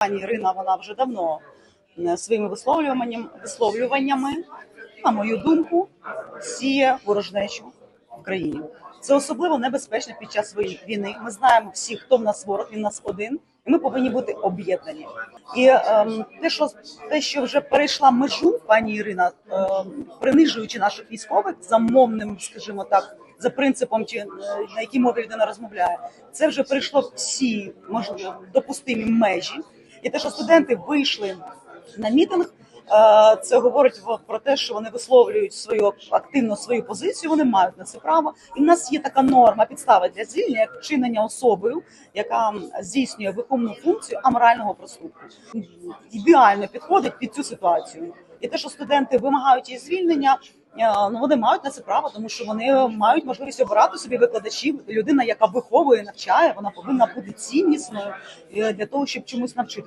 Пані Ірина, вона вже давно е, своїми висловлюванням, висловлюваннями, на мою думку, сіє ворожнечу в країні. Це особливо небезпечно під час війни. Ми знаємо всі, хто в нас ворог, він нас один, і ми повинні бути об'єднані. І ем, те, що те, що вже перейшла межу, пані Ірина, ем, принижуючи наших військових за мовним, скажімо так, за принципом, чи е, на якій мові людина розмовляє, це вже перейшло всі можливо допустимі межі. І те, що студенти вийшли на мітинг, е, це говорить про те, що вони висловлюють свою активно свою позицію. Вони мають на це право. І в нас є така норма підстава для звільнення як вчинення особою, яка здійснює виховну функцію аморального проступку. Ідеально підходить під цю ситуацію. І те, що студенти вимагають її звільнення. е, Ну, вони мають на це право, тому що вони мають можливість обирати собі викладачів. Людина, яка виховує, навчає, вона повинна бути ціннісною е, для того, щоб чомусь навчити.